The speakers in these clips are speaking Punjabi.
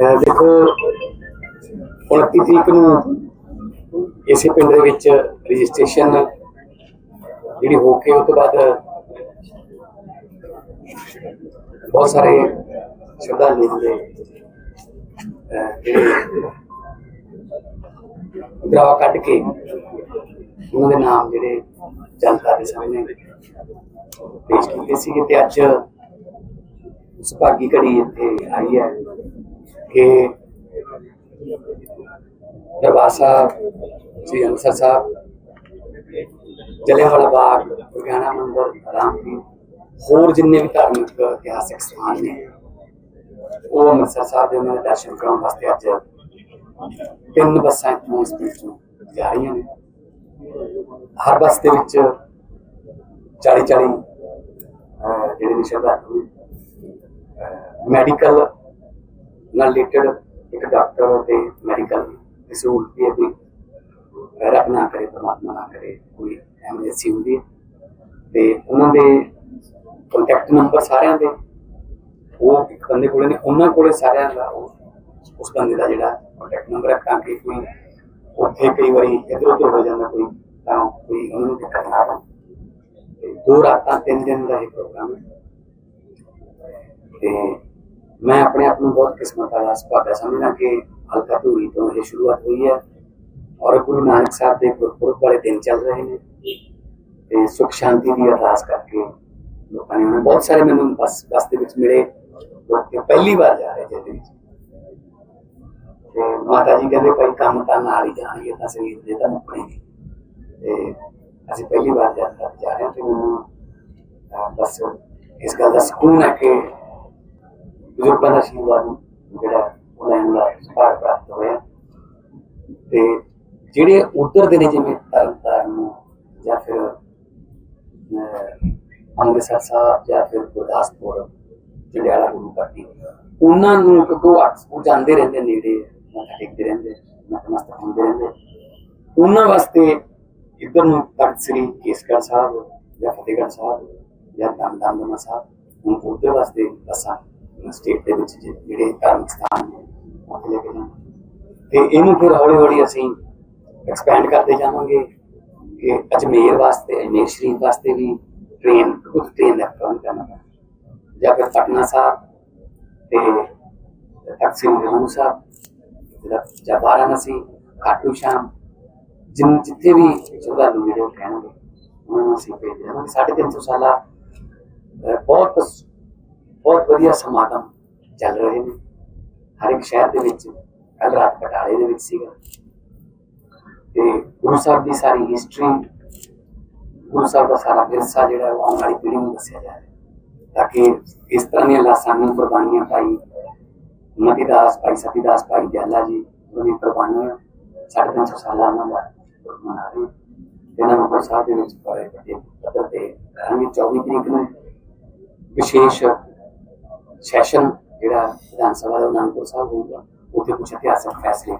ਦੇਖੋ 29 ਤਰੀਕ ਨੂੰ ਇਸੇ ਪਿੰਡ ਦੇ ਵਿੱਚ ਰਜਿਸਟ੍ਰੇਸ਼ਨ ਜਿਹੜੀ ਹੋ ਕੇ ਉਸ ਤੋਂ ਬਾਅਦ ਬਹੁਤ ਸਾਰੇ ਸ਼ਰਧਾਲੂ ਦੇ ਅਹ ਕੱਢ ਕੇ ਉਹਨਾਂ ਦੇ ਨਾਮ ਜਿਹੜੇ ਜਨਤਾ ਦੇ ਸਾਹਮਣੇ ਪੇਸ਼ ਕੀਤੇ ਸੀਗੇ ਤੇ ਅੱਜ ਸੁਭਾਗੀ ਘੜੀ ਇੱਥੇ ਆਈ ਹੈ। ਕਿ ਦਰਬਾਰ ਸਾਹਿਬ, ਸ੍ਰੀ ਅੰਮ੍ਰਿਤਸਰ ਸਾਹਿਬ ਜਲਿਆਂਵਾਲਾ ਬਾਗ ਦੁਰਗਿਆਨਾ ਮੰਦਿਰ ਰਾਮਪੀਰ ਹੋਰ ਜਿੰਨੇ ਵੀ ਧਾਰਮਿਕ ਇਤਿਹਾਸਕ ਸਥਾਨ ਨੇ, ਉਹ ਅੰਮ੍ਰਿਤਸਰ ਸਾਹਿਬ ਦੇ ਉਹਨਾਂ ਦੇ ਦਰਸ਼ਨ ਕਰਾਉਣ ਵਾਸਤੇ ਅੱਜ ਤਿੰਨ ਬੱਸਾਂ ਇੱਥੋਂ ਇਸ ਪਿੰਡ ਤੋਂ ਜਾ ਰਹੀਆਂ ਨੇ। ਹਰ ਬੱਸ ਦੇ ਵਿੱਚ 40 40 ਜਿਹੜੇ ਨੇ ਸ਼ਰਧਾਲੂ ਮੈਡੀਕਲ ਨਾਲ ਰਿਲੇਟਡ ਇੱਕ ਡਾਕਟਰ ਤੇ ਮੈਡੀਕਲ ਦੀ। ਸਹੂਲਤ ਵੀ ਹੈ ਵੀ ਰੱਬ ਨਾ ਕਰੇ, ਪਰਮਾਤਮਾ ਨਾ ਕਰੇ, ਕੋਈ ਐਮਰਜੈਂਸੀ ਹੁੰਦੀ ਹੈ ਤੇ ਉਹਨਾਂ ਦੇ ਕੰਟੈਕਟ ਨੰਬਰ ਸਾਰਿਆਂ ਦੇ। ਉਹ ਇੱਕ ਬੰਦੇ ਕੋਲੇ ਨੇ ਉਹਨਾਂ ਕੋਲੇ ਸਾਰਿਆਂ ਦਾ ਉਸ ਬੰਦੇ ਦਾ ਜਿਹੜਾ ਕੰਟੈਕਟ ਨੰਬਰ ਹੈ ਤਾਂ ਕਿ ਕੋਈ ਉੱਥੇ ਕਈ ਵਾਰੀ ਇੱਧਰ ਉੱਧਰ ਹੋ ਜਾਂਦਾ ਕੋਈ, ਤਾਂ ਕੋਈ ਉਹਨਾਂ ਨੂੰ ਦਿੱਕਤ ਨਾ ਆਵੇ। ਤੇ ਦੋ ਰਾਤਾਂ, ਤਿੰਨ ਦਿਨ ਦਾ ਇਹ ਪ੍ਰੋਗਰਾਮ ਹੈ। ਤੇ ਮੈਂ ਆਪਣੇ ਆਪ ਨੂੰ ਬਹੁਤ ਕਿਸਮਤ ਵਾਲਾ ਸੁਭਾਗਾ ਸਮਝਦਾ ਕਿ ਹਲਕਾ ਧੂਰੀ ਤੋਂ ਇਹ ਸ਼ੁਰੂਆਤ ਹੋਈ ਹੈ ਔਰ ਗੁਰੂ ਨਾਨਕ ਸਾਹਿਬ ਦੇ ਗੁਰਪੁਰਬ ਵਾਲੇ ਦਿਨ ਚੱਲ ਰਹੇ ਨੇ ਤੇ ਸੁਖ ਸ਼ਾਂਤੀ ਦੀ ਅਰਦਾਸ ਕਰਕੇ ਲੋਕਾਂ ਨੇ ਉਹਨੇ ਬਹੁਤ ਸਾਰੇ ਮੈਨੂੰ ਬਸ ਬਸ ਦੇ ਵਿੱਚ ਮਿਲੇ ਲੋਕ ਕਿ ਪਹਿਲੀ ਵਾਰ ਜਾ ਰਹੇ ਜਿਹਦੇ ਵਿੱਚ ਤੇ ਮਾਤਾ ਜੀ ਕਹਿੰਦੇ ਭਾਈ ਕੰਮ ਤਾਂ ਨਾਲ ਹੀ ਜਾਣਗੇ ਤਾਂ ਸਰੀਰ ਦੇ ਤਾਂ ਮੁੱਕਣੇ ਨਹੀਂ ਤੇ ਅਸੀਂ ਪਹਿਲੀ ਵਾਰ ਜਾ ਜਾ ਰਹੇ ਹਾਂ ਤੇ ਮੈਨੂੰ ਅਹ, ਬਸ ਇਸ ਗੱਲ ਦਾ ਸਕੂਨ ਹੈ ਕਿ ਬਜ਼ੁਰਗਾਂ ਦਾ ਆਸ਼ੀਰਵਾਦ ਜਿਹੜਾ ਉਹ ਲੈਣ ਦਾ ਸੁਭਾਗ ਪ੍ਰਾਪਤ ਹੋਇਆ ਤੇ ਜਿਹੜੇ ਉਧਰ ਦੇ ਨੇ ਜਿਵੇਂ ਤਰਨਤਾਰਨ ਨੂੰ ਜਾਂ ਫਿਰ ਅੰਮ੍ਰਿਤਸਰ ਸਾਹਿਬ ਜਾਂ ਫਿਰ ਗੁਰਦਾਸਪੁਰ, ਜੰਡਿਆਲਾ ਗੁਰੂ ਘਾਟੀ, ਉਹਨਾਂ ਨੂੰ ਕਿਉਂਕਿ ਉਹ ਉਹ ਜਾਂਦੇ ਰਹਿੰਦੇ ਨੇੜੇ ਮੱਥਾ ਟੇਕਦੇ ਰਹਿੰਦੇ ਨਤਮਸਤਕ ਹੁੰਦੇ ਰਹਿੰਦੇ ਉਹਨਾਂ ਵਾਸਤੇ ਇੱਧਰ ਨੂੰ ਤਖਤ ਸ੍ਰੀ ਕੇਸਗੜ੍ਹ ਸਾਹਿਬ ਜਾਂ ਫਤਿਹਗੜ੍ਹ ਸਾਹਿਬ ਜਾਂ ਦਮਦਮਾ ਸਾਹਿਬ, ਹੁਣ ਉਹਦੇ ਵਾਸਤੇ ਅਸਾਂ ਸਟੇਟ ਦੇ ਵਿੱਚ ਜਿ- ਜਿਹੜੇ ਧਾਰਮਿਕ ਸਥਾਨ ਨੇ ਉੱਥੇ ਲੈ ਕੇ ਜਾਣਾ। ਤੇ ਇਹਨੂੰ ਫਿਰ ਹੌਲੀ ਹੌਲੀ ਅਸੀਂ ਐਕਸਪੈਂਡ ਕਰਦੇ ਜਾਵਾਂਗੇ ਕਿ ਅਜਮੇਰ ਵਾਸਤੇ ਅਜਮੇਰ ਸ਼ਰੀਫ ਵਾਸਤੇ ਵੀ ਟ੍ਰੇਨ ਕੁਝ ਟ੍ਰੇਨ ਦਾ ਪ੍ਰਬੰਧ ਕਰਨਾ ਪੈਣਾ। ਜਾਂ ਫਿਰ ਪਟਨਾ ਸਾਹਿਬ ਤੇ ਤਖਤ ਸ੍ਰੀ ਸਾਹਿਬ ਜਿਹੜਾ ਜਾਂ ਵਾਰਾਣਸੀ ਖਾਟੂ ਸ਼ਾਮ ਜਿਨ ਜਿੱਥੇ ਵੀ ਸ਼ਰਧਾਲੂ ਜਿਹੜੇ ਉਹ ਕਹਿਣਗੇ ਉਹਨਾਂ ਨੂੰ ਅਸੀਂ ਭੇਜ ਦੇਵਾਂਗੇ। ਸਾਢੇ ਤਿੰਨ ਸੌ ਸਾਲਾ ਅਹ, ਬਹੁਤ ਬਹੁਤ ਵਧੀਆ ਸਮਾਗਮ ਚੱਲ ਰਹੇ ਨੇ। ਹਰ ਇੱਕ ਸ਼ਹਿਰ ਦੇ ਵਿੱਚ ਕੱਲ ਰਾਤ ਬਟਾਲੇ ਦੇ ਵਿੱਚ ਸੀਗਾ। ਤੇ ਗੁਰੂ ਸਾਹਿਬ ਦੀ ਸਾਰੀ ਹਿਸਟਰੀ ਗੁਰੂ ਸਾਹਿਬ ਦਾ ਸਾਰਾ ਵਿਰਸਾ ਜਿਹੜਾ ਉਹ ਆਉਣ ਵਾਲੀ ਪੀੜ੍ਹੀ ਨੂੰ ਦੱਸਿਆ ਜਾ ਰਿਹਾ ਤਾਂ ਕਿ ਇਸ ਤਰ੍ਹਾਂ ਦੀਆਂ ਲਾਸਾਨੀ ਕੁਰਬਾਨੀਆਂ ਪਾਈ, ਮਤੀਦਾਸ ਭਾਈ ਸਤੀਦਾਸ ਭਾਈ ਦਿਆਲਾ ਜੀ ਉਹਦੀ ਕੁਰਬਾਨੀਆਂ ਸਾਢੇ ਤਿੰਨ ਸੌ ਸਾਲਾਂ ਨਾਲ ਮਨਾ ਰਹੇ ਇਹਨਾਂ ਨੂੰ ਸਾਹਿਬ ਦੇ ਵਿੱਚ ਬੜੇ ਵੱਡੇ ਪੱਧਰ ਤੇ ਕਰਾਂਗੇ 24 ਤਰੀਕ ਨੂੰ ਵਿਸ਼ੇਸ਼ ਸੈਸ਼ਨ ਜਿਹੜਾ ਵਿਧਾਨ ਸਭਾ ਦਾ ਅਨੰਦਪੁਰ ਸਾਹਿਬ ਹੋਊਗਾ ਉੱਥੇ ਕੁਝ ਇਤਿਹਾਸਕ ਫੈਸਲੇ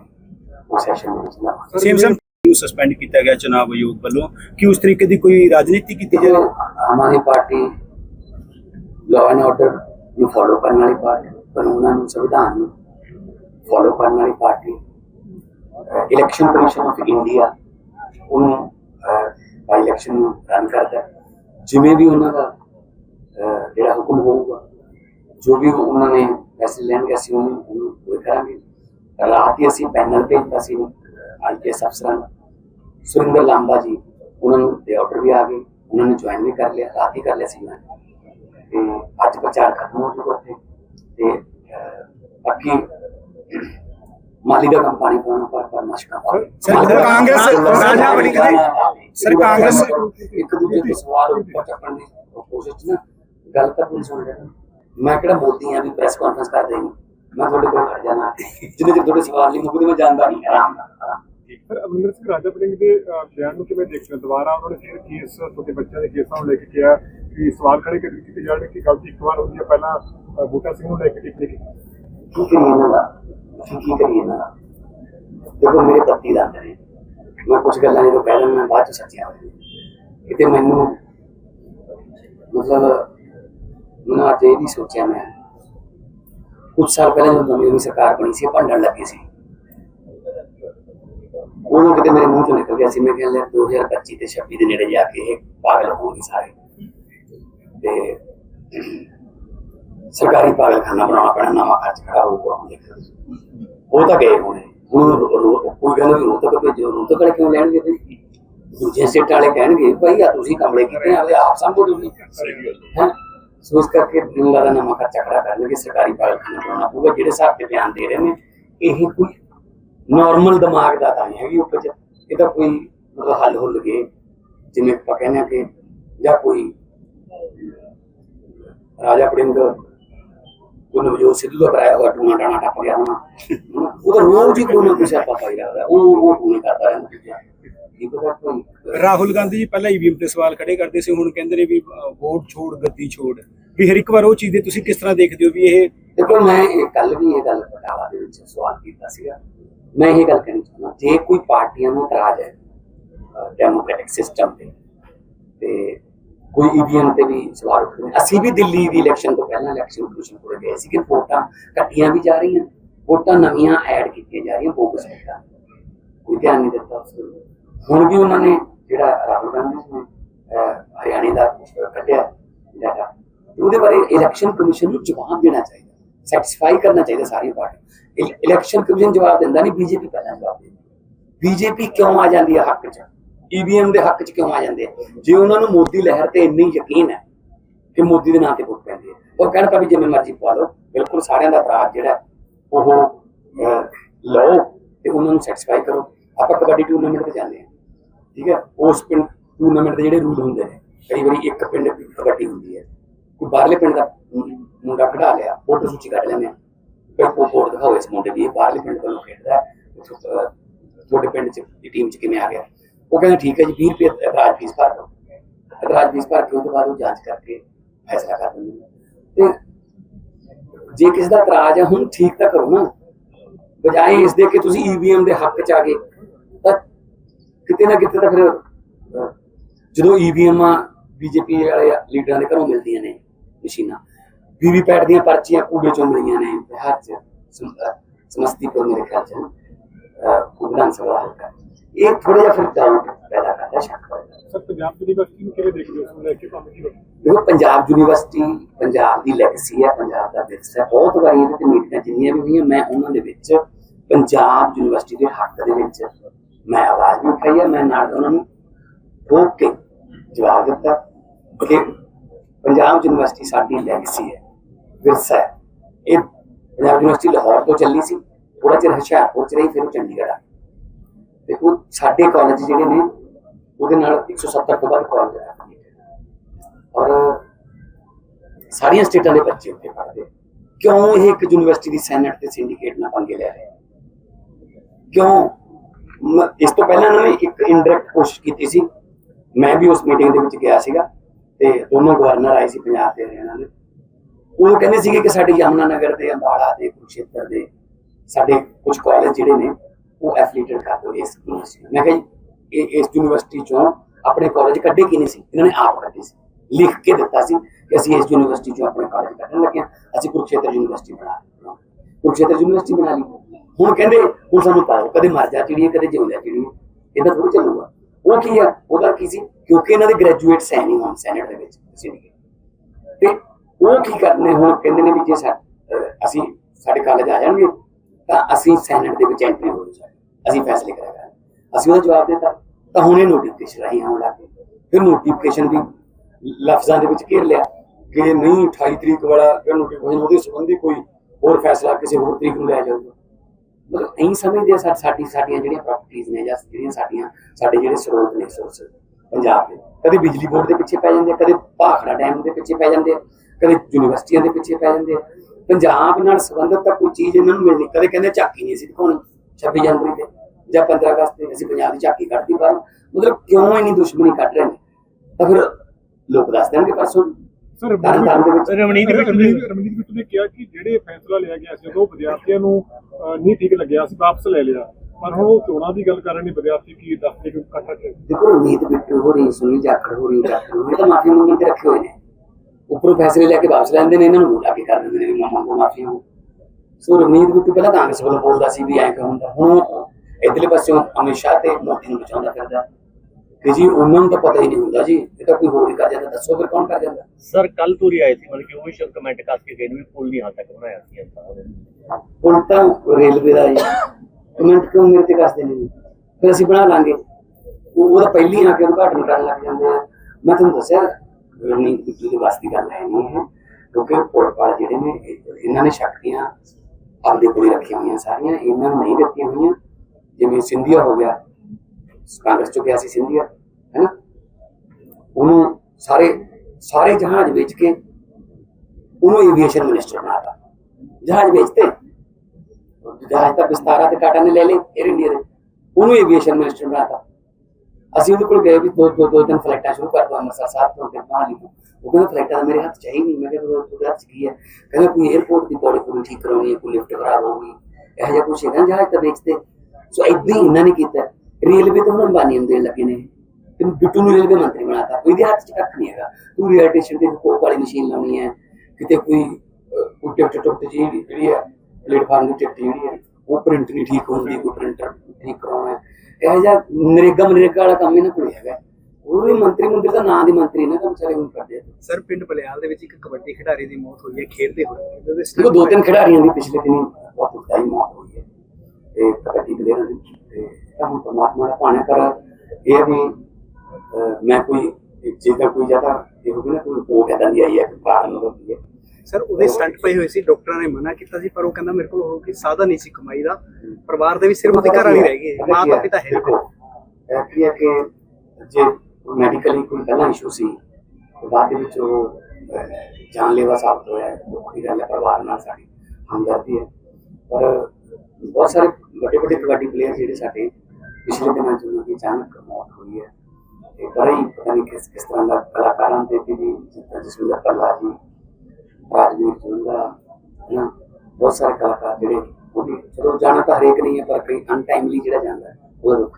ਉਹ ਸੈਸ਼ਨ ਦੇ ਵਿੱਚ ਲਵਾਂਗੇ ਸੇਮ ਸੇਮ ਨੂੰ ਸਸਪੈਂਡ ਕੀਤਾ ਗਿਆ ਚੁਣਾਵ ਆਯੋਗ ਵੱਲੋਂ। ਕਿ ਉਸ ਤਰੀਕੇ ਦੀ ਕੋਈ ਰਾਜਨੀਤੀ ਕੀਤੀ ਜੋ Aam Aadmi Party law and order ਨੂੰ ਫੋਲੋ ਕਰਨ ਵਾਲੀ ਪਾਰਟੀ ਕਾਨੂੰਨਾਂ ਨੂੰ ਸੰਵਿਧਾਨ ਨੂੰ ਫੋਲੋ ਕਰਨ ਵਾਲੀ party election commission of India ਉਹਨੂੰ ਬਾਈ ਇਲੈਕਸ਼ਨ ਨੂੰ ਰਨ ਕਰਦਾ। ਜਿਵੇਂ ਵੀ ਉਹਨਾਂ ਦਾ ਜਿਹੜਾ ਹੁਕਮ ਹੋਊਗਾ ਜੋ ਵੀ ਉਹਨਾਂ ਨੇ ਫੈਸਲੇ ਲੈਣਗੇ ਅਸੀਂ ਉਹਨੂੰ ਪੂਰੇ ਕਰਾਂਗੇ ਰਾਤ ਹੀ ਅਸੀਂ ਪੈਨਲ ਭੇਜਤਾ ਸੀ ਆਈਪੀਐਸ ਅਫਸਰਾਂ ਸੁਰਿੰਦਰ ਲਾਂਬਾ ਜੀ ਉਹਨਾਂ ਨੂੰ ਦੇ ਆਰਡਰ ਵੀ ਆ ਗਏ ਉਹਨਾਂ ਨੇ ਜੁਆਇਨ ਵੀ ਕਰ ਲਿਆ ਰਾਤ ਹੀ ਕਰ ਲਿਆ ਸੀ ਮੈਂ ਤੇ ਅੱਜ ਪ੍ਰਚਾਰ ਖਤਮ ਹੋ ਚੁੱਕਾ ਉੱਥੇ ਤੇ ਬਾਕੀ ਮਾਲੀ ਦਾ ਕੰਮ ਪਾਣੀ ਪਾਉਣਾ ਪਰ ਪਰ ਮਸ਼ਕਾ ਸਰ, ਕਾਂਗਰਸ- ਰਾਜਾ ਬੜੀ ਕਹਿੰਦੇ- ਸਰ, ਕਾਂਗਰਸ- ਇੱਕ ਦੂਜੇ ਤੋਂ ਸਵਾਲ ਉੱਪਰ ਚੱਕਣ ਦੀ ਕੋਸ਼ਿਸ਼ ਨਾ ਗੱਲ ਤਾਂ ਨਹੀਂ ਸੁਣ ਰਿਹਾ ਮੈਂ ਕਿਹੜਾ ਮੋਦੀ ਆ ਵੀ ਪ੍ਰੈਸ ਕਾਨਫਰੰਸ ਕਰਦੇ ਨਹੀਂ ਮੈਂ ਤੁਹਾਡੇ ਕੋਲ ਖੜ ਜਾਣਾ। ਜਿੰਨੇ ਚਿਰ ਤੁਹਾਡੇ ਸਵਾਲ ਨਹੀਂ ਮੁੱਕਦੇ ਮੈਂ ਜਾਣਦਾ ਨਹੀਂ। ਆਰਾਮ ਨਾਲ। ਸਰ ਅਮਰਿੰਦਰ ਸਿੰਘ ਰਾਜਾ ਪਟਿੰਗ ਦੇ ਬਿਆਨ ਨੂੰ ਕਿਵੇਂ ਦੇਖਦੇ ਹੋ? ਦੁਬਾਰਾ ਉਹਨਾਂ ਨੇ ਫਿਰ ਕੇਸ ਛੋਟੇ ਬੱਚਿਆਂ ਦੇ ਕੇਸਾਂ ਨੂੰ ਲੈ ਕੇ ਕਿਹਾ ਕਿ ਸਵਾਲ ਖੜੇ ਕਰ ਕੀਤੇ ਜਾਣ ਕਿ ਗਲਤੀ ਇੱਕ ਵਾਰ ਹੋਈ ਹੈ ਪਹਿਲਾਂ ਬੂਟਾ ਸਿੰਘ ਨੂੰ ਲੈ ਕੇ ਟਿੱਪਣੀ ਕੀ ਕਰੀਏ ਇਹਨਾਂ ਦਾ? ਕੀ ਕਰੀਏ ਇਹਨਾਂ ਦਾ? ਦੇਖੋ ਮੇਰੇ ਪੱਤੀ ਦਾ ਹੈ। ਮੈਂ ਕੁਝ ਗੱਲਾਂ ਜਦੋਂ ਕਹਿ ਦਿੰਦਾ ਬਾਅਦ ਚ ਸੱਚੀਆਂ ਹੋ ਜਾਂਦੀਆਂ ਕਿਤੇ ਮੈਨੂੰ ਮਤਲਬ ਮੈਂ ਅੱਜ ਇਹ ਵੀ ਸੋਚਿਆ ਮੈਂ। ਕੁਝ ਸਾਲ ਪਹਿਲਾਂ ਜਦੋਂ ਨਵੀਂ ਸਰਕਾਰ ਬਣੀ ਸੀ ਭੰਡਣ ਲੱਗੀ ਸੀ। ਉਦੋਂ ਕਿਤੇ ਮੇਰੇ ਮੂੰਹ ਚੋਂ ਨਿਕਲ ਗਿਆ ਸੀ, ਮੈਂ ਕਿਹਾ ਲੈ 2025 ਤੇ 26 ਦੇ ਨੇੜੇ ਜਾ ਕੇ ਇਹ ਪਾਗਲ ਹੋਣਗੇ ਸਾਰੇ। ਤੇ ਸਰਕਾਰੀ ਪਾਗਲਖਾਨਾ ਬਣਾਉਣਾ ਪੈਣਾ, ਨਵਾਂ ਖਰਚ ਖੜਾ ਹੋਊਗਾ ਹੁਣ ਉਹ ਤਾਂ ਗਏ ਹੋਣੇ। ਹੁਣ ਰੋ- ਰੋ- ਕੋਈ ਕਹਿੰਦਾ ਵੀ ਰੋਤਕ ਭੇਜੋ। ਰੋਤਕ ਵਾਲੇ ਕਿਉਂ ਲੈਣਗੇ ਤੇ ਦੂਜੇ ਸਟੇਟ ਵਾਲੇ ਕਹਿਣਗੇ ਭਾਈ ਆ ਤੁਸੀਂ ਕਮਲੇ ਕੀਤੇ ਆ ਆਪ ਸੰਭੋ ਤੁਸੀਂ। ਹੈਂ? ਸੋ ਇਸ ਕਰਕੇ ਬਿੱਲਾ ਦਾ ਨਵਾਂ ਖਰਚਾ ਖੜਾ ਕਰਨਗੇ ਸਰਕਾਰੀ ਪਾਗਲਖਾਨਾ ਬਣਾਉਣਾ ਪਊਗਾ, ਜਿਹੜੇ ਹਿਸਾਬ ਤੇ ਬਿਆਨ ਦੇ ਰਹੇ ਨੇ, ਇਹ ਕੋਈ ਨਾਰਮਲ ਦਿਮਾਗ ਦਾ ਤਾਂ ਨਹੀਂ ਹੈਗੀ ਉੱਪਰ ਇਹਦਾ ਕੋਈ ਮਤਲਬ ਹੱਲ ਹੁੱਲ ਕੇ ਜਿਵੇਂ ਆਪਾਂ ਕਹਿੰਦੇ ਆ ਕਿ ਜਾਂ ਕੋਈ ਰਾਜਾ ਪ੍ਰਿੰਗ ਕੋਈ ਨਵਜੋਤ ਸਿੱਧੂ ਦਾ ਕਰਾਇਆ ਹੋਇਆ ਟੂਣਾ ਟਾਣਾ ਟੱਪ ਗਿਆ ਹੋਣਾ ਉਹਦਾ ਰੋਜ਼ ਹੀ ਕੋਈ ਨਾ ਕੁਛ ਆਪਾਂ ਪਾਈ ਉਹ ਉਹ ਟੂਣੇ ਕਰਦਾ ਰਹਿੰਦਾ ਚੀਜ਼ਾਂ ਪਤਾ ਕੋਈ ਰਾਹੁਲ ਗਾਂਧੀ ਜੀ ਪਹਿਲਾਂ ਈਵੀਐਮ ਤੇ ਸਵਾਲ ਖੜੇ ਕਰਦੇ ਸੀ, ਹੁਣ ਕਹਿੰਦੇ ਨੇ ਵੀ ਵੋਟ ਛੋੜ, ਗੱਦੀ ਛੋੜ। ਵੀ ਹਰ ਇੱਕ ਵਾਰ ਉਹ ਚੀਜ਼ ਦੇ ਤੁਸੀਂ ਕਿਸ ਤਰ੍ਹਾਂ ਦੇਖਦੇ ਹੋ ਵੀ ਇਹ ਦੇਖੋ, ਮੈਂ ਇਹ ਕੱਲ ਵੀ ਇਹ ਗੱਲ ਬਟਾਲਾ ਦੇ ਵਿੱਚ ਸਵਾਲ ਕੀਤਾ ਸੀਗਾ। ਮੈਂ ਇਹ ਗੱਲ ਕਹਿਣੀ ਚਾਹੁੰਦਾ, ਜੇ ਕੋਈ ਪਾਰਟੀਆਂ ਨੂੰ ਇਤਰਾਜ਼ ਹੈ ਡੈਮੋਕ੍ਰੈਟਿਕ ਸਿਸਟਮ ਤੇ ਤੇ ਕੋਈ ਈਵੀਐਮ ਤੇ ਵੀ ਸਵਾਲ ਉੱਠਦੇ ਅਸੀਂ ਵੀ ਦਿੱਲੀ ਦੀ ਇਲੈਕਸ਼ਨ ਤੋਂ ਪਹਿਲਾਂ ਇਲੈਕਸ਼ਨ ਕਮਿਸ਼ਨ ਕੋਲ ਗਏ ਸੀ ਕਿ ਵੋਟਾਂ ਕੱਟੀਆਂ ਵੀ ਜਾ ਰਹੀਆਂ, ਵੋਟਾਂ ਨਵੀਆਂ ਐਡ ਕੀਤੀਆਂ ਜਾ ਰਹੀਆਂ ਬੋਗਸ ਵੋਟਾਂ ਕੋਈ ਧਿਆਨ ਨਹੀਂ ਦਿੱਤਾ ਉਸ ਵੱਲ। ਹੁਣ ਵੀ ਉਹਨਾਂ ਨੇ ਜਿਹੜਾ ਰਾਹੁਲ ਗਾਂਧੀ ਨੇ ਹਰਿਆਣੇ ਦਾ ਕੱਢਿਆ ਡਾਟਾ ਉਹਦੇ ਬਾਰੇ ਇਲੈਕਸ਼ਨ ਕਮਿਸ਼ਨ ਨੂੰ ਜਵਾਬ ਦੇਣਾ ਚਾਹੀਦਾ ਸੈਟੀਸਫਾਈ ਕਰਨਾ ਚਾਹੀਦਾ ਸਾਰੀ ਪਾਰਟੀ ਇਲੈਕਸ਼ਨ ਕਮਿਸ਼ਨ ਜਵਾਬ ਦਿੰਦਾ ਨਹੀਂ ਬੀਜੇਪੀ ਪਹਿਲਾਂ ਜਵਾਬ ਦਿੰਦੀ। ਬੀਜੇਪੀ ਕਿਉਂ ਆ ਜਾਂਦੀ ਹੈ ਹੱਕ 'ਚ? ਈਵੀਐਮ ਦੇ ਹੱਕ 'ਚ ਕਿਉਂ ਆ ਜਾਂਦੇ ਜੇ ਉਹਨਾਂ ਨੂੰ ਮੋਦੀ ਲਹਿਰ ਤੇ ਇੰਨੀ ਯਕੀਨ ਹੈ ਕਿ ਮੋਦੀ ਦੇ ਨਾਂ ਤੇ ਵੋਟ ਪੈਂਦੀ ਹੈ, ਉਹ ਕਹਿਣ ਤਾਂ ਵੀ ਜਿਵੇਂ ਮਰਜ਼ੀ ਪਵਾ ਲਓ, ਬਿਲਕੁਲ ਸਾਰਿਆਂ ਦਾ ਇਤਰਾਜ਼ ਜਿਹੜਾ ਉਹ ਲਓ ਤੇ ਉਹਨਾਂ ਨੂੰ ਸੈਟੀਸਫਾਈ ਕਰੋ। ਆਪਾਂ ਕਬੱਡੀ ਟੂਰਨਾਮੈਂਟ ਤੇ ਜਾਂਦੇ ਹਾਂ। ਠੀਕ ਹੈ? ਉਸ ਪਿੰਡ ਟੂਰਨਾਮੈਂਟ ਦੇ ਜਿਹੜੇ ਰੂਲ ਹੁੰਦੇ ਨੇ, ਕਈ ਵਾਰੀ ਇੱਕ ਪਿੰਡ ਕਬੱਡੀ ਹੁੰਦੀ ਹੈ, ਕੋਈ ਬਾਹਰਲੇ ਪਿੰਡ ਦਾ ਮੁੰਡਾ ਕਢਾ ਲਿਆ ਫੋਟੋ ਸੂਚੀ ਕੱਢ ਲੈਂਦੇ ਆ ਫਿਰ ਉਹ ਬੋਰਡ ਦਿਖਾਓ ਇਸ ਮੁੰਡੇ ਦੀ ਬਾਹਰਲੇ ਪਿੰਡ ਤੋਂ ਖੇਡਦਾ ਤੁਹਾਡੇ ਪਿੰਡ ਚ, ਦੀ ਟੀਮ ਚ ਕਿਵੇਂ ਆ ਗਿਆ? ਉਹ ਕਹਿੰਦਾ ਠੀਕ ਹੈ ਜੀ 20 ਰੁਪਏ ਇਤਰਾਜ ਫੀਸ ਭਰ ਦਿਓ। ਇਤਰਾਜ ਫੀਸ ਭਰ ਕੇ ਉਹ ਤੋਂ ਬਾਅਦ ਉਹ ਜਾਂਚ ਕਰਕੇ ਫੈਸਲਾ ਕਰ ਦਿੰਦੇ ਤੇ ਜੇ ਕਿਸੇ ਦਾ ਇਤਰਾਜ ਹੈ, ਹੁਣ ਠੀਕ ਤਾਂ ਕਰੋ ਨਾ। ਬਜਾਏ ਇਸ ਦੇ ਕਿ ਤੁਸੀਂ ਈਵੀਐਮ ਦੇ ਹੱਕ ਚ ਆ ਗਏ ਕਿਤੇ ਨਾ ਕਿਤੇ ਤਾਂ ਫਿਰ ਅਹ, ਜਦੋਂ ਈਵੀਐਮ ਬੀਜੇਪੀ ਵਾਲੇ ਲੀਡਰਾਂ ਦੇ ਘਰੋਂ ਮਿਲਦੀਆਂ ਨੇ ਮਸ਼ੀਨਾਂ। ਵੀਵੀਪੈਟ ਦੀਆਂ ਪਰਚੀਆਂ ਕੂੜੇ ਚੋਂ ਮਿਲੀਆਂ ਨੇ ਬਿਹਾਰ ਚ ਸਮ- ਅਹ, ਸਮਸਤੀਪੁਰ ਮੇਰੇ ਖਿਆਲ ਚ ਅਹ, ਵਿਧਾਨ ਸਭਾ ਹਲਕਾ। ਇਹ ਥੋੜਾ ਜਿਹਾ ਫਿਰ ਡਾਊਟ ਪੈਦਾ ਕਰਦਾ ਸ਼ੱਕ ਪੈਦਾ ਸਰ ਪੰਜਾਬ ਯੂਨੀਵਰਸਿਟੀ ਨੂੰ ਕਿਵੇਂ ਦੇਖਦੇ ਹੋ ਉਸ ਨੂੰ ਲੈ ਕੇ ਤੁਹਾਨੂੰ ਕੀ ਲੱਗਦਾ? ਦੇਖੋ ਪੰਜਾਬ ਯੂਨੀਵਰਸਿਟੀ ਪੰਜਾਬ ਦੀ ਲੈਗੇਸੀ ਹੈ ਪੰਜਾਬ ਦਾ ਵਿਰਸਾ ਹੈ। ਬਹੁਤ ਵਾਰੀ ਇਹਦੇ ਤੇ ਮੀਟਿੰਗਾਂ ਜਿੰਨੀਆਂ ਵੀ ਹੋਈਆਂ ਮੈਂ ਉਹਨਾਂ ਦੇ ਵਿੱਚ ਪੰਜਾਬ ਯੂਨੀਵਰਸਿਟੀ ਦੇ ਹੱਕ ਦੇ ਵਿੱਚ ਮੈਂ ਆਵਾਜ਼ ਵੀ ਉਠਾਈ ਹੈ ਮੈਂ ਨਾਲ ਉਹਨਾਂ ਨੂੰ ਠੋਕ ਕੇ ਜਵਾਬ ਦਿੱਤਾ ਕਿ ਪੰਜਾਬ ਯੂਨੀਵਰਸਿਟੀ ਸਾਡੀ ਲੈਗਸੀ ਹੈ, ਵਿਰਸਾ ਹੈ। ਇਹ ਪੰਜਾਬ ਯੂਨੀਵਰਸਿਟੀ ਲਾਹੌਰ ਤੋਂ ਚੱਲੀ ਸੀ ਥੋੜਾ ਚਿਰ ਹੁਸ਼ਿਆਰਪੁਰ ਚ ਰਹੀ, ਫਿਰ ਉਹ ਚੰਡੀਗੜ੍ਹ ਆ ਗਈ। ਤੇ ਉਹ ਸਾਡੇ ਕਾਲਜ ਜਿਹੜੇ ਨੇ, ਉਹਦੇ ਨਾਲ 170 ਤੋਂ ਵੱਧ ਕਾਲਜ ਆ ਔਰ ਸਾਰੀਆਂ ਸਟੇਟਾਂ ਦੇ ਬੱਚੇ ਉੱਥੇ ਪੜ੍ਹਦੇ ਕਿਉਂ ਇਹ ਇੱਕ ਯੂਨੀਵਰਸਿਟੀ ਦੀ ਸੈਨੇਟ ਤੇ ਸਿੰਡੀਕੇਟ ਨਾਲ ਪੰਗੇ ਲੈ ਰਹੇ ਕਿਉਂ ਇਸ ਤੋਂ ਪਹਿਲਾਂ ਇਹਨਾਂ ਨੇ ਇੱਕ ਇਨਡਾਇਰੈਕਟ ਕੋਸ਼ਿਸ਼ ਕੀਤੀ ਸੀ। ਮੈਂ ਵੀ ਉਸ ਮੀਟਿੰਗ ਦੇ ਵਿੱਚ ਗਿਆ ਸੀਗਾ ਤੇ ਦੋਨੋਂ ਗਵਰਨਰ ਆਏ ਸੀ ਪੰਜਾਬ ਦੇ ਹਰਿਆਣਾ ਦੇ। ਉਹ ਕਹਿੰਦੇ ਸੀਗੇ ਕਿ ਸਾਡੇ ਯਮਨਾ ਨਗਰ ਦੇ, ਅੰਬਾਲਾ ਦੇ, ਕੁਰੂਕਸ਼ੇਤਰ ਦੇ, ਸਾਡੇ ਕੁਝ ਕਾਲਜ ਜਿਹੜੇ ਨੇ, ਉਹ ਐਫੀਲੀਏਟਡ ਕਰ ਦਿਓ ਇਸ ਯੂਨੀਵਰਸਿਟੀ ਮੈਂ ਕਿਹਾ ਜੀ, ਇਹ ਇਸ ਯੂਨੀਵਰਸਿਟੀ ਚੋਂ ਆਪਣੇ ਕਾਲਜ ਕੱਢੇ ਕਿਨੇ ਸੀ? ਇਹਨਾਂ ਨੇ ਆਪ ਕੱਢੇ ਸੀ। ਲਿਖ ਕੇ ਦਿੱਤਾ ਸੀ ਕਿ ਅਸੀਂ ਇਸ ਯੂਨੀਵਰਸਿਟੀ ਚੋਂ ਆਪਣੇ ਕਾਲਜ ਕੱਢਣ ਲੱਗੇ ਹਾਂ। ਅਸੀਂ ਕੁਰਕਸ਼ੇਤਰ ਯੂਨੀਵਰਸਿਟੀ ਬਣਾ ਲਈ ਕੁਰੂਕਸ਼ੇਤਰ ਯੂਨੀਵਰਸਿਟੀ ਬਣਾ ਲਈ। ਹੁਣ ਕਹਿੰਦੇ ਹੁਣ ਸਾਨੂੰ ਪਾਓ ਕਦੇ ਮਰ ਜਾ ਚਿੜੀਏ ਕਦੇ ਜਿਉਂਦਾ ਚਿੜੀਏ ਇਹਦਾ ਥੋੜੀ ਚੱਲੂਗਾ। ਉਹ ਕੀ ਆ? ਉਹਦਾ ਕੀ ਸੀ? ਕਿਉਂਕਿ ਇਹਨਾਂ ਦੇ ਗ੍ਰੈਜੂਏਟ ਹੈ ਨਹੀਂ ਹੋਣ ਸੈਨੇਟ ਦੇ ਵਿੱਚ ਸੀਗੇ ਤੇ ਉਹ ਕੀ ਕਰਨੇ ਹੁਣ ਕਹਿੰਦੇ ਨੇ ਵੀ ਜੇ ਸਾ- ਅਸੀਂ ਸਾਡੇ ਕਾਲਜ ਆ ਜਾਣਗੇ, ਤਾਂ ਅਸੀਂ ਸੈਨੇਟ ਦੇ ਵਿੱਚ ਐਂਟਰੀ ਹੋ। ਜਾਵਾਂਗੇ ਅਸੀਂ ਫੈਸਲੇ ਕਰਿਆ ਕਰਾਂਗੇ ਅਸੀਂ ਉਹਦਾ ਜਵਾਬ ਦਿੱਤਾ। ਤਾਂ ਹੁਣ ਇਹ ਨੋਟੀਫਿਕੇਸ਼ਨ ਰਾਹੀਂ ਆਉਣ ਲੱਗ ਗਏ ਫਿਰ ਨੋਟੀਫਿਕੇਸ਼ਨ ਵੀ ਲਫ਼ਜ਼ਾਂ ਦੇ ਵਿੱਚ ਘੇਰ ਲਿਆ ਕਿ ਨਹੀਂ 28 ਤਰੀਕ ਵਾਲਾ ਨੋਟੀਫਿਕੇਸ਼ਨ ਉਹਦੇ ਸੰਬੰਧੀ ਕੋਈ ਹੋਰ ਫੈਸਲਾ ਕਿਸੇ ਹੋਰ ਤਰੀਕ ਨੂੰ ਲਿਆ ਜਾਊਗਾ। ਮਤਲਬ ਐਂ ਸਮਝਦੇ ਆ ਸਾ- ਸਾਡੀ ਸਾਡੀਆਂ ਜਿਹੜੀਆਂ ਪ੍ਰਾਪਰਟੀਆਂ ਨੇ ਜਾਂ ਜਿਹੜੀਆਂ ਸਾਡੀਆਂ ਸਾਡੇ ਜਿਹੜੇ ਸਰੋਤ ਨੇ ਸੋਰਸ ਪੰਜਾਬ ਦੇ। ਕਦੇ ਬਿਜਲੀ ਬੋਰਡ ਦੇ ਪਿੱਛੇ ਪੈ ਜਾਂਦੇ ਕਦੇ ਭਾਖੜਾ ਡੈਮ ਦੇ ਪਿੱਛੇ ਪੈ ਜਾਂਦੇ ਕਦੇ ਯੂਨੀਵਰਸਿਟੀਆਂ ਦੇ ਪਿੱਛੇ ਪੈ ਜਾਂਦੇ ਪੰਜਾਬ ਨਾਲ ਸੰਬੰਧਿਤ ਤਾਂ ਕੋਈ ਚੀਜ਼ ਇਹਨਾਂ ਨੂੰ ਮਿਲਣੀ ਕਦੇ ਕਹਿੰਦੇ ਝਾਕੀ ਨਹੀਂ ਸੀ ਦਿਖਾਉਣੀ 26 ਜਨਵਰੀ ਤੇ ਜਾਂ 15 ਅਗਸਤ ਤੇ ਅਸੀਂ ਪੰਜਾਬ ਦੀ ਝਾਕੀ ਕੱਢਦੀ ਪਰ ਮਤਲਬ ਕਿਉਂ ਇੰਨੀ ਦੁਸ਼ਮਣੀ ਕੱਢ ਰਹੇ ਨੇ? ਤਾਂ ਫਿਰ ਲੋਕ ਦੱਸ ਦੇਣਗੇ ਪਰਸੋਂ। ਸਰ ਤਾਰਨ ਦੇ ਵਿੱਚ ਨੇ ਰਮਨੀਤ ਰਮਨੀਤ ਬਿੱਟੂ ਨੇ ਕਿਹਾ ਕਿ ਜਿਹੜੇ ਫੈਸਲਾ ਲਿਆ ਗਿਆ ਸੀ ਉਹ ਵਿਦਿਆਰਥੀਆਂ ਨੂੰ ਨਹੀਂ ਠੀਕ ਲੱਗਿਆ ਸੀ ਵਾਪਸ ਲੈ ਲਿਆ। ਪਰ ਹੁਣ ਉਹ ਚੋਣਾਂ ਦੀ ਗੱਲ ਕਰ ਰਹੇ ਨੇ ਵਿਦਿਆਰਥੀ ਕੀ ਦੱਸਦੇ ਕਿ ਇਕੱਠਾ ਕਰ ਦੇਖੋ, ਉਮੀਦ ਬਿੱਟੂ ਹੋ ਰਹੀ ਸੁਨੀਲ ਜਾਖੜ ਹੋ ਰਹੀ ਜਾਖੜ ਹੋ ਰਹੀ ਤਾਂ ਮਾਫੀ ਮੰਗਣ ਤੇ ਰੱਖੇ ਹੋਏ ਨੇ। ਉੱਪਰੋਂ ਫੈਸਲੇ ਲੈ ਕੇ ਵਾਪਸ ਲੈਂਦੇ ਨੇ, ਇਹਨਾਂ ਨੂੰ ਲਾ ਕੇ ਕਰ ਦਿੰਦੇ ਨੇ, ਮਾਮਾ ਕੋ ਮਾਫੀ ਹੋ ਸੋ ਰਵਨੀਤ ਬਿੱਟੂ ਪਹਿਲਾਂ ਕਾਂਗਰਸ ਵੱਲੋਂ ਬੋਲਦਾ ਸੀ ਵੀ ਐਂ ਕਿਉਂ ਹੁਣ ਇਧਰਲੇ ਪਾਸਿਓਂ ਅਮਿਤ ਸ਼ਾਹ ਤੇ ਮੋਦੀ ਨੂੰ ਬਚਾਉਂਦਾ ਫਿਰਦਾ। ਕਿ ਜੀ ਉਹਨਾਂ ਨੂੰ ਤਾਂ ਪਤਾ ਹੀ ਨਹੀਂ ਹੁੰਦਾ ਜੀ ਇਹ ਤਾਂ ਕੋਈ ਹੋਰ ਹੀ ਕਰ ਜਾਂਦਾ ਦੱਸੋ ਫਿਰ ਕੌਣ ਕਰ ਜਾਂਦਾ? ਸਰ ਕੱਲ ਤੂਰੀ ਆਏ ਸੀ ਮਤਲਬ ਕਿ ਉਹ ਵੀ ਸ਼ਰ ਕਮੈਂਟ ਕਰਕੇ ਗਏ ਨੇ ਵੀ ਪੁੱਲ ਨਹੀਂ ਹਾਲ ਤੱਕ ਬਣਾਇਆ ਸੀ ਆਪਾਂ ਹੁਣ ਤਾਂ ਰੇਲਵੇ ਦਾ ਜੀ ਕਮੈਂਟ ਕਿਉਂ ਮੇਰੇ ਤੇ ਕੱਸਦੇ ਨੇ? ਫਿਰ ਅਸੀਂ ਬਣਾ ਲਾਂਗੇ। ਉਹ ਉਹਦਾ ਪਹਿਲੀ ਆ ਕੇ ਉਦਘਾਟਨ ਕਰਨ ਲੱਗ ਜਾਂਦੇ ਆ। ਮੈਂ ਤੁਹਾਨੂੰ ਦੱਸਿਆ ਨਹੀਂ ਬਿੱਟੂ ਦੇ ਵਾਸਤੇ ਗੱਲ ਹੈ ਨਹੀਂ ਹੈ ਕਿਉਂਕਿ ਪੁਲ ਪਾਲ ਜਿਹੜੇ ਨੇ ਇਹ- ਇਹਨਾਂ ਨੇ ਸ਼ਕਤੀਆਂ ਆਪਦੇ ਕੋਲ ਰੱਖੀਆਂ ਹੋਈਆਂ ਸਾਰੀਆਂ ਇਹਨਾਂ ਨੂੰ ਨਹੀਂ ਦਿੱਤੀਆਂ ਹੋਈਆਂ। ਜਿਵੇਂ ਸਿੰਧੀਆ ਹੋ ਗਿਆ ਕਾਂਗਰਸ ਚੋਂ ਗਿਆ ਸੀ ਸਿੰਧੀਆ, ਹੈਨਾ? ਉਹਨੂੰ ਸਾਰੇ ਸਾਰੇ ਜਹਾਜ਼ ਵੇਚ ਕੇ ਉਹਨੂੰ ਐਵੀਏਸ਼ਨ ਮਿਨਿਸਟਰ ਬਣਾਤਾ। ਜਹਾਜ਼ ਵੇਚਤੇ। ਜਹਾਜ਼ ਤਾਂ ਵਿਸਤਾਰਾ ਤੇ ਟਾਟਾ ਨੇ ਲੈ ਲਏ 에ਅਰ ਇੰਡੀਆ ਦੇ। ਉਹਨੂੰ ਐਵੀਏਸ਼ਨ ਮਿਨਿਸਟਰ ਬਣਾਤਾ। ਅਸੀਂ ਉਹਦੇ ਕੋਲ ਗਏ ਵੀ ਦੋ ਦੋ ਦੋ ਦਿਨ ਫਲਾਈਟਾਂ ਸ਼ੁਰੂ ਕਰ ਦੋ, ਅੰਮ੍ਰਿਤਸਰ ਸਾਹਿਬ ਤੋਂ ਤੇ ਮਹਾਲੀ ਤੋਂ। ਉਹ ਕਹਿੰਦਾ ਫਲਾਈਟਾਂ ਤਾਂ ਮੇਰੇ ਹੱਥ 'ਚ ਹੈ ਨਹੀਂ। ਮੈਂ ਕਿਹਾ ਉਹ ਤੁਹਾਡੇ ਹੱਥ 'ਚ ਕੀ ਹੈ? ਕਹਿੰਦਾ, ਕੋਈ 에ਅਰਪੋਰਟ ਦੀ ਬੋਡੀ ਕੋਈ ਠੀਕ ਕਰਾਉਣੀ ਹੈ, ਕੋਈ ਲਿਫਟ ਖਰਾਬ ਹੋ ਗਈ। ਇਹੋ ਜਿਹਾ ਕੁਛ ਹੈਗਾ ਜਹਾਜ਼ ਤਾਂ ਵੇਚਦੇ ਸੋ ਏਦਾਂ ਹੀ ਇਹਨਾਂ ਨੇ ਕੀਤਾ। ਰੇਲਵੇ ਤਾਂ ਹੁਣ ਅੰਬਾਨੀ ਨੂੰ ਦੇਣ ਲੱਗੇ ਨੇ। ਤੇ ਬਿੱਟੂ ਨੂੰ ਰੇਲਵੇ ਮੰਤਰੀ ਬਣਾਤਾ। ਉਹਦੇ ਹੱਥ 'ਚ ਕੱਖ ਨਹੀਂ ਹੈਗਾ। ਤੂੰ ਰਿਐਲਿਟੀ ਸਟੇਸ਼ਨ ਤੇ ਕੋਕ ਵਾਲੀ ਮਸ਼ੀਨ ਲਾਉਣੀ ਹੈ। ਕਿਤੇ ਕੋਈ ਕੋਈ ਟਿਕਟ ਟੁਕਟ ਜੀ ਜਿਹੜੀ ਹੈ ਪਲੇਟਫਾਰਮ ਦੀ ਟਿਕਟ ਜਿਹੜੀ ਹੈ ਉਹ ਪ੍ਰਿੰਟ ਨਹੀਂ ਠੀਕ ਹੁੰਦੀ ਕੋਈ ਪ੍ਰਿੰਟਰ ਠੀਕ ਕਰਾਉਣਾ। ਹੈ ਇਹੋ ਜਿਹਾ ਨਰੇਗਾ ਮਨਰੇਗਾ ਵਾਲਾ ਕੰਮ ਇਹਨਾਂ ਕੋਲ ਹੈਗਾ। ਉਹ ਵੀ ਮੰਤਰੀ ਮੰਤਰੀ ਦਾ ਨਾਂ ਦੀ ਮੰਤਰੀ ਨੇ ਤਾਂ ਵਿਚਾਰੇ ਹੁਣ ਕਰਦੇ ਸਰ ਪਿੰਡ ਬਲਿਆਲ ਦੇ ਵਿੱਚ ਇੱਕ ਕਬੱਡੀ ਖਿਡਾਰੀ ਦੀ ਮੌਤ ਹੋਈ ਹੈ ਖੇਡਦੇ ਹੋਏ। ਦੋ ਤਿੰਨ ਖਿਡਾਰੀਆਂ ਦੀ ਪਿਛਲੇ ਦਿਨੀ ਬਹੁਤ ਦੁਖਦਾਈ ਮੌਤ ਹੋਈ ਹੈ। ਤੇ ਕਬੱਡੀ ਪਲੇਅਰਾਂ ਦੀ ਤੇ ਇਹ ਤਾਂ ਹੁਣ ਪਰਮਾਤਮਾ ਦਾ ਭਾਣਾ ਕਰ ਇਹ ਹੈ ਵੀ ਅਹ, ਮੈਂ ਕੋਈ ਜ਼ਿਆਦਾ ਇਹ ਹੋਵੇ ਨਾ ਕੋਈ ਰਿਪੋਰਟ ਏਦਾਂ ਦੀ ਆਈ ਹੈ ਕਾਰਨ ਹੋਈ ਹੈ ਸਰ ਉਹਦੇ ਸਟੰਟ ਪਏ ਹੋਏ ਸੀ ਡਾਕਟਰਾਂ ਨੇ ਮਨਾ ਕੀਤਾ ਸੀ ਪਰ ਉਹ ਕਹਿੰਦਾ ਮੇਰੇ ਕੋਲ ਹੋਰ ਕੋਈ ਸਾਧਨ ਨਹੀਂ ਸੀ ਕਮਾਈ ਦਾ ਪਰਿਵਾਰ ਦੇ ਵੀ ਸਿਰਫ ਉਹਦੇ ਘਰ ਵਾਲੀ ਰਹਿ ਹੈ। ਮਾਂ ਤਾਂ ਪਿਤਾ ਹੈ ਕੀ ਹੈ ਕਿ ਜੇ ਮੈਡੀਕਲੀ ਕੋਈ ਪਹਿਲਾਂ ਇਸ਼ੂ ਸੀ ਬਾਅਦ ਦੇ ਵਿੱਚ ਉਹ ਜਾਨਲੇਵਾ ਸਾਬਤ ਹੋਇਆ। ਦੁੱਖ ਦੀ ਗੱਲ ਹੈ ਪਰਿਵਾਰ ਨਾਲ ਸਾਡੀ ਹਮਦਰਦੀ ਹੈ ਪਰ ਬਹੁਤ ਸਾਰੇ ਵੱਡੇ ਵੱਡੇ ਕਬੱਡੀ ਪਲੇਅਰ ਜਿਹੜੇ ਸਾਡੇ ਪਿਛਲੇ ਦਿਨਾਂ ਚ ਉਹਨਾਂ ਦੀ ਅਚਾਨਕ ਮੌਤ ਹੋਈ ਹੈ ਤੇ ਬੜਾ ਹੀ ਪਤਾ ਨਹੀਂ ਕਿਸ ਕਿਸ ਤਰ੍ਹਾਂ ਦਾ ਕਲਾਕਾਰਾਂ ਦੇ ਵੀ ਜਿੱਦਾਂ ਜਸਵਿੰਦਰ ਪੱਲਾ ਜੀ ਰਾਜਵੀਰ ਜੁੰਦਾ ਨਾ ਬਹੁਤ ਸਾਰੇ ਕਲਾਕਾਰ ਜਿਹੜੇ ਉਹਦੀ ਚਲੋ ਜਾਣਾ ਤਾਂ ਹਰੇਕ ਨਹੀਂ ਹੈ ਪਰ ਕਈ ਅਨਟਾਈਮਲੀ ਜਿਹੜਾ ਜਾਂਦਾ ਉਹ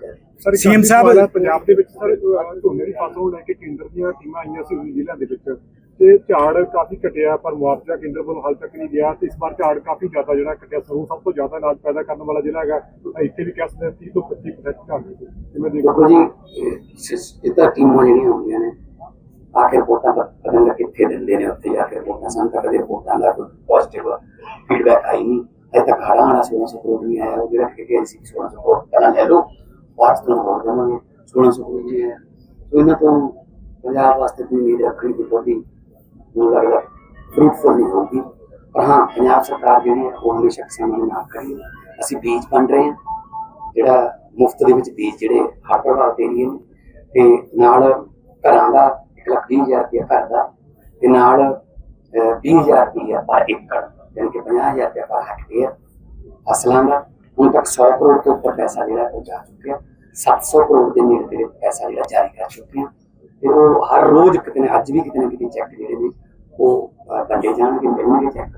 sir CM CM Sahib- Punjab ਦੇ ਵਿੱਚ ਸਰ ਝੋਨੇ ਦੀ ਫਸਲ ਲੈ ਕੇ ਕੇਂਦਰ ਦੀਆਂ ਟੀਮਾਂ ਆਈਆਂ ਸੀ ਉੱਨੀ ਜ਼ਿਲ੍ਹਿਆਂ ਦੇ ਵਿੱਚ ਤੇ ਝਾੜ ਕਾਫੀ ਘਟਿਆ, ਪਰ ਮੁਆਵਜ਼ਾ ਕੇਂਦਰ ਵੱਲੋਂ ਹਾਲ ਤੱਕ ਨਹੀਂ ਗਿਆ ਤੇ ਇਸ ਵਾਰ ਝਾੜ ਕਾਫੀ ਜ਼ਿਆਦਾ ਜਿਹੜਾ ਘਟਿਆ, ਸਰੂ ਸਭ ਤੋਂ ਜ਼ਿਆਦਾ ਅਨਾਜ ਪੈਦਾ ਕਰਨ ਵਾਲਾ ਜ਼ਿਲ੍ਹਾ ਹੈਗਾ। ਇੱਥੇ ਵੀ ਕਹਿ ਸਕਦੇ ਹਾਂ 30 ਤੋਂ 25% ਝਾੜ ਜਿਵੇਂ ਦੇਖੋ ਜੀ ਇਹ ਤਾਂ ਟੀਮਾਂ ਜਿਹੜੀਆਂ ਹੁੰਦੀਆਂ ਨੇ ਆ ਕੇ ਰਿਪੋਰਟਾਂ ਪ- ਪਤਾ ਕਿੱਥੇ ਦਿੰਦੇ ਨੇ, ਉੱਥੇ ਜਾ ਕੇ ਰਿਪੋਰਟਾਂ ਸਾਨੂੰ ਤਾਂ ਕਦੇ ਰਿਪੋਰਟਾਂ ਦਾ ਕੋਈ ਪੋਜ਼ਿਟਿਵ ਫੀਡਬੈਕ ਆਈ ਨਹੀਂ। ਅਜੇ ਤੱਕ ਹੜਾ ਆਣਾ ਸੋਲਾਂ ਕਰੋੜ ਨਹੀਂ ਆਇਆ, ਉਹ ਜਿਹੜਾ ਕਿ ਕਿ ਸੀ ਸੋਲਾਂ ਕਰੋੜ ਪਹਿਲਾਂ ਲੈ ਲਓ, ਬਾਅਦ ਤੋਂ ਹੋਰ ਦੇਵਾਂਗੇ। ਸੋਲਾਂ ਕਰੋੜ ਨਹੀਂ ਆਇਆ। ਸੋ ਇਹਨਾਂ ਤੋਂ ਪੰਜਾਬ ਵਾਸਤੇ ਕੋਈ ਉਮੀਦ ਰੱਖਣੀ ਕੋਈ ਬਹੁਤੀ ਮੈਨੂੰ ਲੱਗਦਾ ਫਰੂਟਫੁਲ ਨਹੀਂ ਹੋਊਗੀ। ਪਰ ਹਾਂ ਪੰਜਾਬ ਸਰਕਾਰ ਜਿਹੜੀ ਹੈ ਉਹ ਹਮੇਸ਼ਾ ਕਿਸਾਨਾਂ ਦੇ ਨਾਲ ਖੜੀ ਹੈ। ਅਸੀਂ ਬੀਜ ਬਣ ਰਹੇ ਹਾਂ। ਜਿਹੜਾ ਮੁਫਤ ਦੇ ਵਿੱਚ ਬੀਜ ਜਿਹੜੇ ਹੱਟ ਪ੍ਰਭਾਵਿਤ ਏਰੀਏ ਨੇ ਤੇ ਨਾਲ ਘਰਾਂ ਦਾ ਇੱਕ ਲੱਖ ਵੀਹ ਹਜ਼ਾਰ ਰੁਪਇਆ ਘਰ ਦਾ ਤੇ ਨਾਲ ਅਹ, ਵੀਹ ਹਜ਼ਾਰ ਰੁਪਇਆ ਪਰ ਏਕੜ ਯਾਨੀ ਕਿ 50000 ਰੁਪਇਆ ਪਰ ਹੈਕਟੇਅਰ ਫਸਲਾਂ ਦਾ ਹੁਣ ਤੱਕ 100 ਕਰੋੜ ਤੋਂ ਉੱਪਰ ਪੈਸਾ ਜਿਹੜਾ ਉਹ ਜਾ ਚੁੱਕਿਆ। 700 ਕਰੋੜ ਦੇ ਨੇੜੇ ਤੇੜੇ ਪੈਸਾ ਜਿਹੜਾ ਜਾਰੀ ਕਰ ਚੁੱਕੇ ਹਾਂ ਤੇ ਉਹ ਹਰ ਰੋਜ਼ ਕਿਤੇ ਨਾ ਅੱਜ ਵੀ ਕਿਤੇ ਨਾ ਕਿਤੇ ਚੈੱਕ ਜਿਹੜੇ ਨੇ ਉਹ ਵੰਡੇ ਜਾਣਗੇ ਮਿਲਣਗੇ ਚੈੱਕ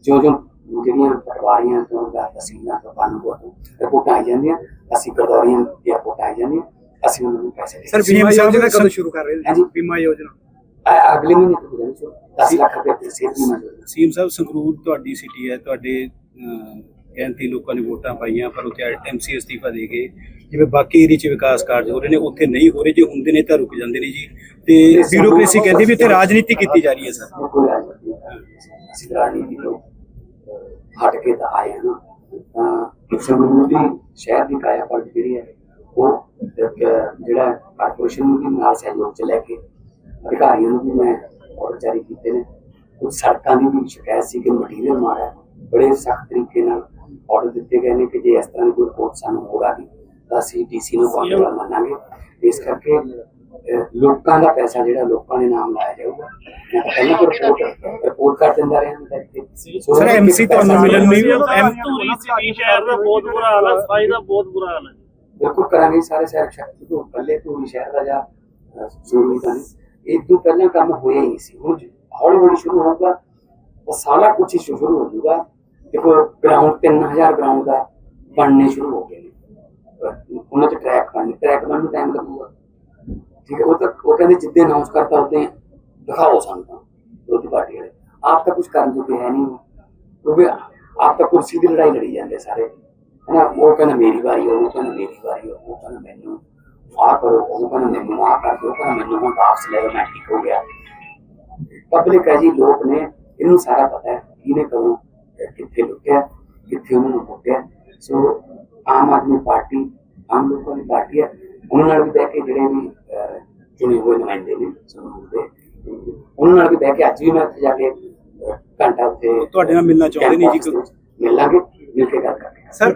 ਜਿਉਂ ਜਿਉਂ ਜਿਹੜੀਆਂ ਪਟਵਾਰੀਆਂ ਤੋਂ ਜਾਂ ਤਹਿਸੀਲਾਂ ਤੋਂ ਬਾਨੂਆਂ ਤੋਂ ਰਿਪੋਰਟਾਂ ਆਈ ਜਾਂਦੀਆਂ ਅਸੀਂ ਗਰਦੌਰੀਆਂ ਦੀਆਂ ਰਿਪੋਰਟਾਂ ਜਾਂਦੀਆਂ ਅਸੀਂ ਉਹਨਾਂ ਨੂੰ ਪੈਸੇ ਦੇ ਸਰ ਬੀਮਾ ਯੋਜਨਾ ਕਦੋਂ ਸ਼ੁਰੂ। ਕਰ ਰਹੇ ਹੋ। ਬੀਮਾ ਯੋਜਨਾ। ਅਗਲੇ ਮਹੀਨੇ ਤੋਂ ਹੋ ਜਾਣੀ ਸ਼ੁਰੂ। 10 ਲੱਖ ਰੁਪਏ ਦੀ ਸਿਹਤ ਬੀਮਾ ਯੋਜਨਾ। ਸੀਐਮ ਸਾਹਿਬ ਸੰਗਰੂਰ ਤੁਹਾਡੀ ਸਿਟੀ ਹੈ ਤੁਹਾਡੇ ਅਹ, ਗਿਣਤੀ ਲੋਕਾਂ ਨੇ ਵੋਟਾਂ ਪਾਈਆਂ ਪਰ ਉੱਥੇ ਐਮਸੀ ਅਸਤੀਫਾ ਦੇ ਗਏ ਜਿਵੇਂ ਬਾਕੀ ਏਰੀਆ 'ਚ ਵਿਕਾਸ ਕਾਰਜ ਹੋ ਰਹੇ ਨੇ, ਉੱਥੇ ਨਹੀਂ ਹੋ ਰਹੇ, ਜੇ ਹੁੰਦੇ ਨੇ ਤਾਂ ਰੁਕ ਜਾਂਦੇ ਨੇ ਜੀ। ਤੇ ਬਿਊਰੋਕ੍ਰੇਸੀ ਕਹਿੰਦੀ ਵੀ ਉੱਥੇ ਰਾਜਨੀਤੀ ਕੀਤੀ ਜਾ ਰਹੀ ਹੈ, ਸਰ। ਉਹ ਰਾਜਨੀਤੀ ਤੋਂ ਹਟ ਕੇ ਤਾਂ ਆਏ ਨਾ ਤਾਂ ਸੰਗਰੂਰ ਦੀ ਸ਼ਹਿਰ ਦੀ ਕਾਇਆ ਪਲਟ ਜਿਹੜੀ ਹੈ, ਉਹ ਜਿਹੜਾ ਕਾਰਪੋਰੇਸ਼ਨ ਨੂੰ ਵੀ ਨਾਲ ਸਹਿਯੋਗ ਚ ਲੈ ਕੇ ਅਧਿਕਾਰੀਆਂ ਨੂੰ ਵੀ ਮੈਂ ਔਰ ਜਾਰੀ ਕੀਤੇ ਨੇ। ਕੁਝ ਸੜਕਾਂ ਦੀ ਵੀ ਸ਼ਿਕਾਇਤ ਸੀ ਕਿ ਮਟੀਰੀਅਲ ਮਾੜਾ ਬੜੇ ਸਖਤ ਤਰੀਕੇ ਨਾਲ ਆਰਡਰ ਦਿੱਤੇ ਗਏ ਨੇ ਕਿ ਜੇ ਇਸ ਤਰ੍ਹਾਂ ਦੀ ਕੋਈ ਰਿਪੋਰਟ ਸਾਨੂੰ ਹੋਰ ਆ ਤਾਂ ਅਸੀਂ ਡੀਸੀ ਨੂੰ ਕਾਰਵਾਈ ਮੰਨਾਂਗੇ। ਇਸ ਕਰਕੇ ਲੋਕਾਂ ਦਾ ਪੈਸਾ ਜਿਹੜਾ ਲੋਕਾਂ ਦੇ ਨਾਮ ਲਾਇਆ ਜਾਊਗਾ। ਮੈਂ ਤਾਂ ਪਹਿਲਾਂ ਕੋਈ ਰਿਪੋਰਟ ਰਿਪੋਰਟ ਕਰ ਦਿੰਦਾ ਰਿਹਾ ਤਾਂ ਸੋ ਸਰ, MC ਤੁਹਾਨੂੰ ਮਿਲਣ ਨਹੀਂ ਐਮ ਧੂਰੀ ਸਿਟੀ ਸ਼ਹਿਰ ਦਾ ਬਹੁਤ ਬੁਰਾ ਹਾਲ ਹੈ ਸਫ਼ਾਈ ਦਾ ਬਹੁਤ ਬੁਰਾ ਹਾਲ ਹੈ ਬਿਲਕੁਲ ਕਰਾਂਗੇ ਸਾਰੇ ਸ਼ਹਿਰ ਸ਼ਕਤੀ ਤੋਂ ਤੋਂ ਹੀ ਸ਼ਹਿਰ ਦਾ ਜਾਂ ਜ਼ਰੂਰੀ ਤਾਂ ਨਹੀਂ। ਇਹ ਤੋਂ ਪਹਿਲਾਂ ਕੰਮ ਹੋਇਆ ਹੀ ਨਹੀਂ ਸੀ। ਹੁਣ ਹੌਲੀ ਹੌਲੀ ਸ਼ੁਰੂ ਹੋਊਗਾ ਤਾਂ ਸਾਰਾ ਕੁਝ ਹੀ ਸ਼ੁਰੂ ਹੋ ਜਾਊਗਾ ਦੇਖੋ ਗਰਾਊਂਡ 3000 ਗਰਾਊਂਡ ਦਾ ਬਣਨੇ ਸ਼ੁਰੂ ਹੋ ਗਏ ਉਹਨਾਂ ਤੇ ਟਰੈਕ ਬਣਨੇ ਟਰੈਕ ਬਣਨ ਨੂੰ ਟਾਈਮ ਲੱਗੂਗਾ। ਠੀਕ ਹੈ, ਉਹ ਤਾਂ ਉਹ ਕਹਿੰਦੇ ਜਿੱਦੇ ਅਨਾਉਂਸ ਕਰਤਾ ਉਦੋਂ ਦਿਖਾਓ ਸਾਨੂੰ ਤਾਂ ਵਿਰੋਧੀ ਪਾਰਟੀ ਵਾਲੇ। ਆਪ ਤਾਂ ਕੁਝ ਕਰਨ ਜੋਗੇ ਹੈ ਨਹੀਂ। ਕਿਉਂਕਿ ਆਪ ਤਾਂ ਕੁਰਸੀ ਦੀ ਲੜਾਈ ਲੜੀ ਜਾਂਦੇ ਸਾਰੇ। ਹਨਾ, ਉਹ ਕਹਿੰਦਾ ਮੇਰੀ ਵਾਰੀ ਉਹ ਕਹਿੰਦਾ ਮੇਰੀ ਵਾਰੀ ਉਹ ਕਹਿੰਦਾ ਮੈਨੂੰ ਆ ਕਰੋ, ਉਹ ਕਹਿੰਦਾ ਮੈਨੂੰ ਆ ਕਰ ਦਿਓ, ਉਹ ਕਹਿੰਦਾ ਮੈਨੂੰ ਹੁਣ ਵਾਪਸ ਲੈ ਮੈਂ ਠੀਕ ਹੋ ਗਿਆ। ਪਬਲਿਕ ਹੈ ਜੀ, ਲੋਕ ਨੇ, ਇਹਨੂੰ ਸਾਰਾ ਪਤਾ ਹੈ, ਕਿਹਨੇ ਕਦੋਂ ਕਿੱਥੇ ਲੁਕਿਆ, ਕਿੱਥੇ ਉਹਨਾਂ ਮੁੱਕਿਆ ਸੋ ਆਮ ਆਦਮੀ ਪਾਰਟੀ ਆਮ ਲੋਕਾਂ ਦੀ ਪਾਰਟੀ ਹੈ ਉਹਨਾਂ ਨਾਲ ਵੀ ਬਹਿ ਕੇ ਜਿਹੜੇ ਵੀ ਚੁਣੇ ਹੋਏ ਨੁਮਾਇੰਦੇ ਨੇ ਸਮੂਹ ਦੇ ਉਹਨਾਂ ਨਾਲ ਵੀ ਬਹਿ ਕੇ ਅੱਜ ਵੀ ਮੈਂ ਉੱਥੇ ਜਾ ਕੇ ਘੰਟਾ ਉੱਥੇ ਤੁਹਾਡੇ ਨਾਲ ਮਿਲਣਾ ਚਾਹੁੰਦੇ ਨੇ ਜੀ ਮਿਲਾਂਗੇ ਮਿਲ ਕੇ ਗੱਲ ਕਰਾਂਗੇ। ਸਰ